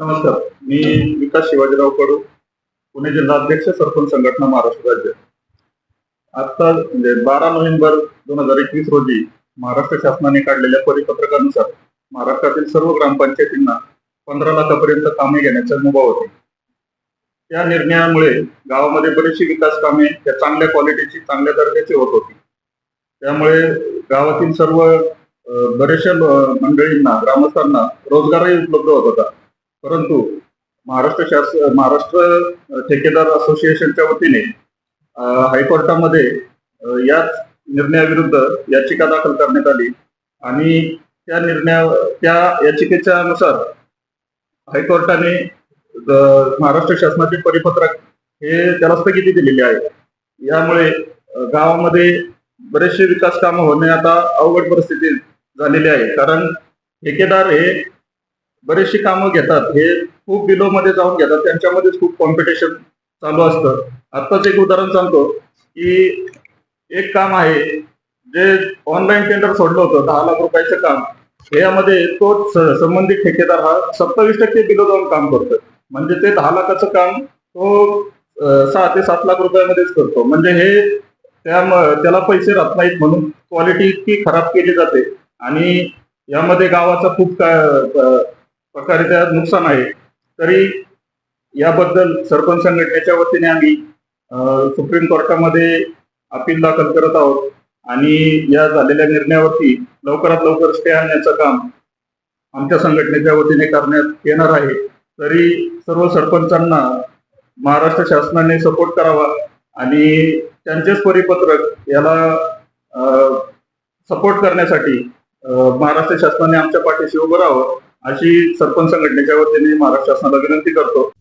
नमस्कार. मी विकास शिवाजीराव कडू पुणे जिल्हाध्यक्ष सरपंच संघटना महाराष्ट्र राज्य. आता म्हणजे बारा नोव्हेंबर दोन हजार एकवीस रोजी महाराष्ट्र शासनाने काढलेल्या परिपत्रकानुसार महाराष्ट्रातील सर्व ग्रामपंचायतींना पंधरा लाखापर्यंत कामे घेण्याचा मुभा होते. त्या निर्णयामुळे गावामध्ये बरीचशी विकास कामे त्या चांगल्या क्वालिटीची चांगल्या दर्जाची होत होती. त्यामुळे गावातील सर्व बरेचशा बऱ्याचशा मंडळींना ग्रामस्थांना रोजगारही उपलब्ध होत होता. परंतु महाराष्ट्र शासन महाराष्ट्र ठेकेदार असोसिएशनच्या वतीने हायकोर्टामध्ये याच निर्णयाविरुद्ध याचिका दाखल करण्यात आली आणि त्या निर्णया त्या याचिकेच्या अनुसार हायकोर्टाने महाराष्ट्र शासनाचे परिपत्रक हे त्याला स्थगिती दिलेली आहे. यामुळे गावामध्ये बरेचसे विकास कामं होणे आता अवघड परिस्थिती झालेली आहे. कारण ठेकेदार हे बरेचशी कामं घेतात. हे खूप बिलो मध्ये जाऊन घेतात. त्यांच्यामध्येच खूप कॉम्पिटिशन चालू असतं. आत्ताच एक उदाहरण सांगतो की एक काम आहे जे ऑनलाईन टेंडर सोडलं होतं दहा लाख रुपयाचं काम. यामध्ये तो संबंधित ठेकेदार हा सत्तावीस टक्के बिलो जाऊन काम करतो म्हणजे ते दहा लाखाचं काम तो सहा ते सात लाख रुपयामध्येच करतो. म्हणजे हे त्या त्याला पैसे राहत नाहीत म्हणून क्वालिटी इतकी खराब केली जाते. आणि यामध्ये गावाचा खूप प्रकारे त्यात नुकसान आहे. तरी याबद्दल सरपंच संघटनेच्या वतीने आम्ही सुप्रीम कोर्टामध्ये अपील दाखल करत आहोत. आणि या झालेल्या निर्णयावरती लवकरात लवकर स्टे आणण्याचं काम आमच्या संघटनेच्या वतीने करण्यात येणार आहे. तरी सर्व सरपंचांना महाराष्ट्र शासनाने सपोर्ट करावा आणि त्यांचेच परिपत्रक याला सपोर्ट करण्यासाठी महाराष्ट्र शासनाने आमच्या पाठीशी उभं राहावं. अशी सरपंच संघटनेच्या वतीने महाराष्ट्र शासनाला विनंती करतो.